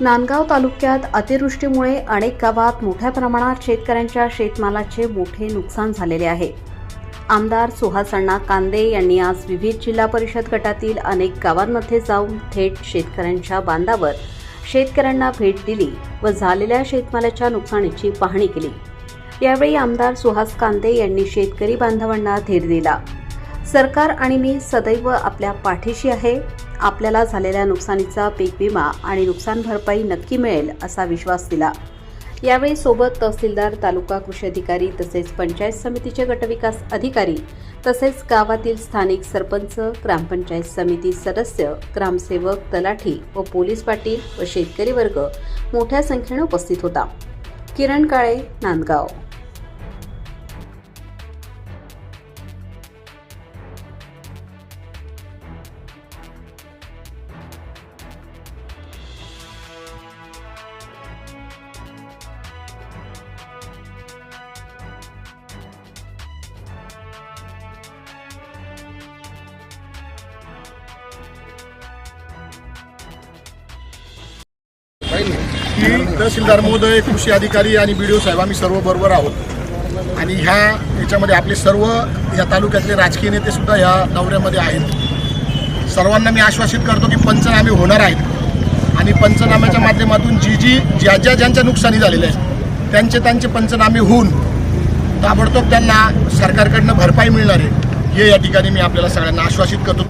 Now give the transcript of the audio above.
नांदगाव तालुक्यात अतिवृष्टीमुळे अनेक गावात मोठ्या प्रमाणात शेतकऱ्यांच्या शेतमालाचे मोठे नुकसान झालेले आहे. आमदार सुहास अण्णा कांदे यांनी आज विविध जिल्हा परिषद गटातील अनेक गावांमध्ये जाऊन थेट शेतकऱ्यांच्या बांधावर शेतकऱ्यांना भेट दिली व झालेल्या शेतमालाच्या नुकसानीची पाहणी केली. यावेळी आमदार सुहास कांदे यांनी शेतकरी बांधवांना धीर दिला. सरकार आणि मी सदैव आपल्या पाठीशी आहे. आपल्याला झालेल्या नुकसानीचा पीक विमा आणि नुकसान भरपाई नक्की मिळेल असा विश्वास दिला. यावेळी सोबत तहसीलदार तालुका कृषी अधिकारी तसेच पंचायत समितीचे गटविकास अधिकारी तसेच गावातील स्थानिक सरपंच ग्रामपंचायत समिती सदस्य ग्रामसेवक तलाठी व पोलीस पाटील व शेतकरी वर्ग मोठ्या संख्येने उपस्थित होता. किरण काळे नांदगाव. की तहसीलदार महोदय कृषी अधिकारी आणि बी डी ओ साहेब आम्ही सर्व बरोबर आहोत. आणि ह्या याच्यामध्ये आपले सर्व या तालुक्यातले राजकीय नेतेसुद्धा ह्या दौऱ्यामध्ये आहेत. सर्वांना मी आश्वासित करतो की पंचनामे होणार आहेत. आणि पंचनाम्याच्या माध्यमातून जी जी ज्या ज्या ज्यांच्या नुकसानी झालेल्या आहेत त्यांचे त्यांचे पंचनामे होऊन ताबडतोब त्यांना सरकारकडनं भरपाई मिळणार आहे हे या ठिकाणी मी आपल्याला सगळ्यांना आश्वासित करतो.